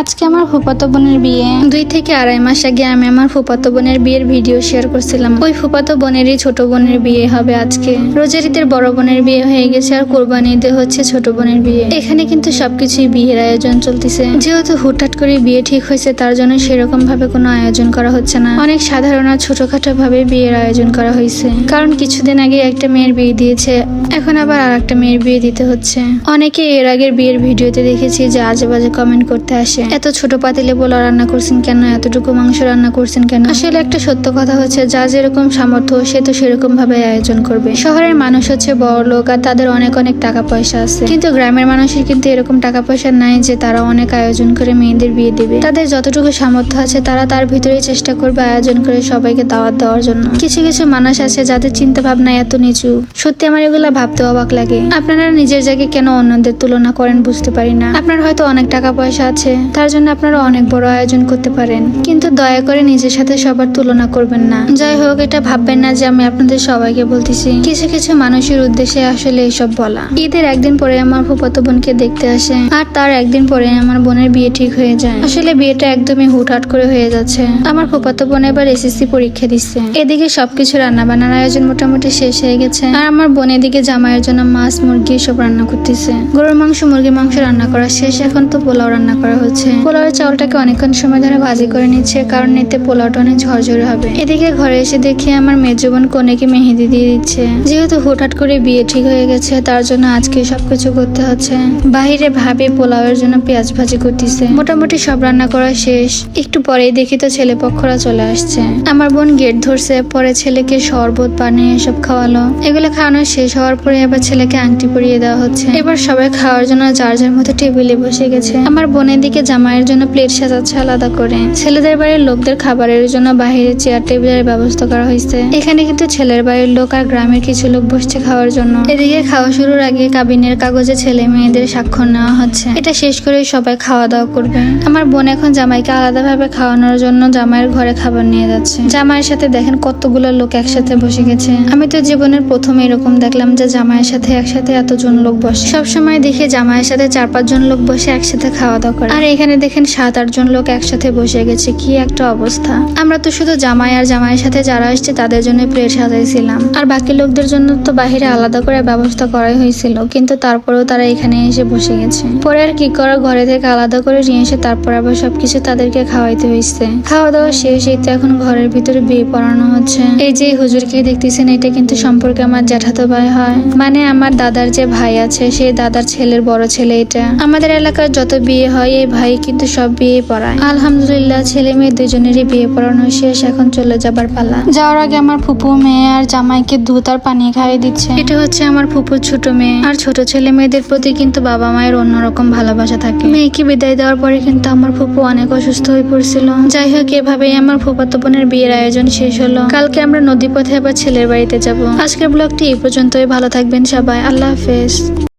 আজকে আমার ফুপাতো বোনের বিয়ে। দুই থেকে আড়াই মাস আগে আমি আমার ফুপাতো বোনের বিয়ের ভিডিও শেয়ার করছিলাম। ওই ফুপাতো বোনেরই ছোট বোনের বিয়ে হবে আজকে। রোজার ঈদের বড় বোনের বিয়ে হয়ে গেছে আর কোরবানি ঈদে হচ্ছে ছোট বোনের বিয়ে। এখানে কিন্তু সবকিছুই বিয়ের আয়োজন চলতেছে। যেহেতু হুটহাট করে বিয়ে ঠিক হয়েছে, তার জন্য সেরকম ভাবে কোনো আয়োজন করা হচ্ছে না। অনেক সাধারণ আর ছোটখাটো ভাবে বিয়ের আয়োজন করা হয়েছে। কারণ কিছুদিন আগে একটা মেয়ের বিয়ে দিয়েছে, এখন আবার আর একটা মেয়ের বিয়ে দিতে হচ্ছে। অনেকে এর আগের বিয়ের ভিডিওতে দেখেছি যে আজে বাজে কমেন্ট করতে আসে। এত ছোট পাতিলে পোলাও রান্না করছেন কেন? এতটুকু মাংস রান্না করছেন কেন? আসলে একটা সত্য কথা হচ্ছে, যা যেরকম সামর্থ্য, সে তো সেরকম ভাবে আয়োজন করবে। শহরের মানুষ হচ্ছে বড় লোক আর তাদের অনেক অনেক টাকা পয়সা আছে। কিন্তু গ্রামের মানুষের কিন্তু এরকম টাকা পয়সা নাই যে তারা অনেক আয়োজন করে মেয়েদের বিয়ে দিবে। তাদের যতটুকু সামর্থ্য আছে তারা তার ভিতরেই চেষ্টা করবে আয়োজন করে সবাইকে দাওয়াত দেওয়ার জন্য। কিছু কিছু মানুষ আছে যাদের চিন্তা ভাবনা এত নিচু। সত্যি আমার এগুলা ভাবতে অবাক লাগে। আপনারা নিজের জায়গায় কেন অন্যদের তুলনা করেন বুঝতে পারি না। আপনার হয়তো অনেক টাকা পয়সা আছে। তার জন্য আপনারা অনেক বড় আয়োজন করতে পারেন। কিন্তু দয়া করে নিজের সাথে সবার তুলনা করবেন না। যাই হোক, এটা ভাববেন না যে আমি আপনাদের সবাইকে বলতেছি। কিছু কিছু মানুষের উদ্দেশ্যে আসলে এসব বলা। ঈদের একদিন পরে আমার ফুফাতো বোনকে দেখতে আসে। আর তার একদিন পরে আমার বোনের বিয়ে ঠিক হয়ে যায়। আসলে বিয়েটা একদমই হুটহাট করে হয়ে যাচ্ছে। আমার ফুফাতো বোন এবার এসএসসি পরীক্ষা দিচ্ছে। এদিকে সবকিছু রান্না বান্নার আয়োজন মোটামুটি শেষ হয়ে গেছে। আর আমার বোন এদিকে জামাইয়ের জন্য মাছ, মুরগি সব রান্না করতেছে। গরুর মাংস, মুরগির মাংস রান্না করা শেষ। এখন তো পোলাও রান্না করা হচ্ছে। পোলাওয়ের চাউলটাকে অনেকক্ষণ সময় ধরে ভাজি করে নিচ্ছে, কারণ এতে পোলাওটা অনেক ঝরঝরে হবে। এদিকে ঘরে এসে দেখি আমার মেজ বোন কনেকে মেহেদি দিয়ে দিচ্ছে। যেহেতু হুটহাট করে বিয়ে ঠিক হয়ে গেছে, তার জন্য আজকে সবকিছু করতে হচ্ছে। বাহিরে ভাবে পোলাওয়ের জন্য পেঁয়াজ ভাজি করতেছে। মোটামুটি সব রান্না করা শেষ। একটু পরেই দেখি তো ছেলে পক্ষরা চলে আসছে। আমার বোন গেট ধরছে, পরে ছেলেকে শরবত পানি এসব খাওয়ালো। এগুলো খাওয়ানো শেষ হওয়ার পরে এবার ছেলেকে আংটি পরিয়ে দেওয়া হচ্ছে। এবার সবাই খাওয়ার জন্য যার যার মতো টেবিলে বসে গেছে। আমার বোনের দিকে জামাইয়ের জন্য প্লেট সাজাচ্ছে আলাদা করে। ছেলেদের বাড়ির লোকদের খাবারের জন্য বাইরে চেয়ার, টেবিলের ব্যবস্থা করা হয়েছে। এখানে কিন্তু ছেলের বাড়ির লোক আর গ্রামের কিছু লোক বসছে খাওয়ার জন্য। এদিকে খাওয়া শুরুর আগে কাবিনের কাগজে ছেলে মেয়েদের স্বাক্ষর নেওয়া হচ্ছে। এটা শেষ করে সবাই খাওয়া দাওয়া করবে। আমার বোন এখন জামাইকে আলাদাভাবে খাওয়ানোর জন্য জামাইয়ের ঘরে খাবার নিয়ে যাচ্ছে। জামাইয়ের সাথে দেখেন কতগুলো লোক একসাথে বসে গেছে। আমি তো জীবনের প্রথম এরকম দেখলাম যে জামাইয়ের সাথে একসাথে এতজন লোক বসে। সবসময় দেখি জামাইয়ের সাথে চার পাঁচজন লোক বসে একসাথে খাওয়া দাওয়া করে। আর এখানে দেখেন সাত আটজন লোক একসাথে বসে গেছে। কি একটা অবস্থা। আমরা তো শুধু জামাই আর জামাইয়ের সাথে যারা আসছে, তাদের জন্য প্লেট সাজাইছিলাম। আর বাকি লোকদের জন্য তো বাহিরে আলাদা করে ব্যবস্থা করাই হয়েছিল। কিন্তু তারপরেও তারা এখানে এসে বসে গেছে। পরে আর কি করা, ঘরে থেকে আলাদা করে নিয়ে এসে তারপর আবার সবকিছু তাদেরকে খাওয়াইতে হয়েছে খাওয়া দাওয়া শেষ, এই তো এখন ঘরের ভিতরে বিয়ে পড়ানো হচ্ছে। এই যে হুজুরকে দেখতেছেন, এটা কিন্তু সম্পর্কে আমার জ্যাঠাতো ভাই হয়। মানে আমার দাদার যে ভাই আছে, সেই দাদার ছেলের বড় ছেলে এটা। আমাদের এলাকার যত বিয়ে হয়, এই ভাই কিন্তু সব বিয়ে পড়ায়। আলহামদুলিল্লাহ, ছেলে মেয়ে দুজনেরই বিয়ে পড়ানো শেষ, এখন চলে যাবার পালা। যাওয়ার আগে আমার ফুপু মেয়ে আর জামাইকে দুধ আর পানি খাইয়ে দিচ্ছে। এটা হচ্ছে আমার ফুপুর ছোট মেয়ে। আর ছোট ছেলে মেয়েদের প্রতি কিন্তু বাবা মায়ের অন্যরকম ভালোবাসা থাকে। মেয়েকে বিদায় দেওয়ার পরে কিন্তু আমার ফুপু অনেক অসুস্থ হয়ে পড়ছিল। যাই হোক, এভাবেই আমার ফুপাতো বোনের বিয়ের আয়োজন শেষ হলো। কালকে আমরা নদী পথে আবার ছেলের বাড়িতে যাব। আজকের ব্লগটি এই পর্যন্তই। ভালো থাকবেন সবাই। আল্লাহ হাফেজ।